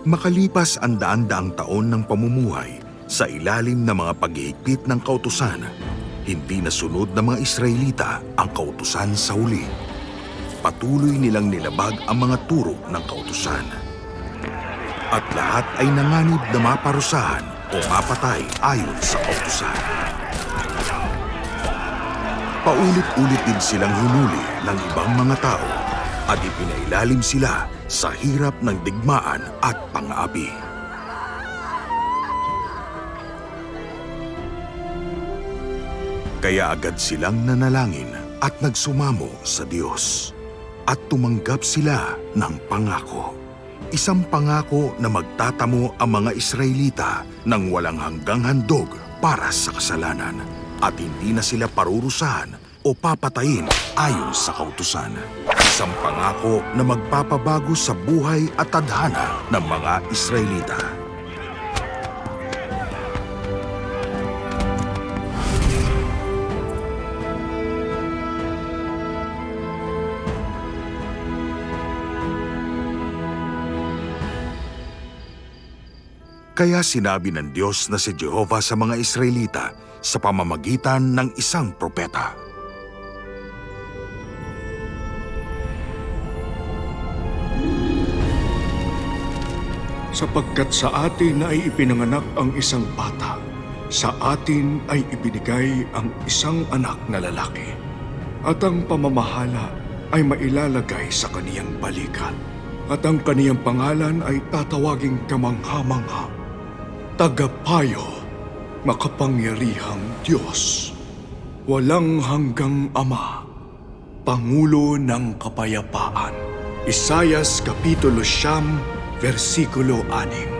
Makalipas ang daan-daang taon ng pamumuhay sa ilalim ng mga paghihigpit ng kautusan, hindi nasunod ng mga Israelita ang kautusan sa huli. Patuloy nilang nilabag ang mga turo ng kautusan. At lahat ay nanganib na maparusahan o mapatay ayon sa kautusan. Paulit-ulit din silang hinuli ng ibang mga tao at ipinailalim sila sa hirap ng digmaan at pang-aapi. Kaya agad silang nanalangin at nagsumamo sa Diyos. At tumanggap sila ng pangako. Isang pangako na magtatamo ang mga Israelita ng walang hanggang handog para sa kasalanan at hindi na sila parurusahan o papatayin ayon sa kautusan. Isang pangako na magpapabago sa buhay at tadhana ng mga Israelita. Kaya sinabi ng Diyos na si Jehovah sa mga Israelita sa pamamagitan ng isang propeta. Sapagkat sa atin ay ipinanganak ang isang bata. Sa atin ay ibinigay ang isang anak na lalaki. At ang pamamahala ay mailalagay sa kaniyang balikat. At ang kaniyang pangalan ay tatawaging kamangha-mangha. Tagapayo, makapangyarihang Diyos. Walang hanggang Ama, Pangulo ng Kapayapaan. Isayas Kapitulo Siyam, versikulo 6.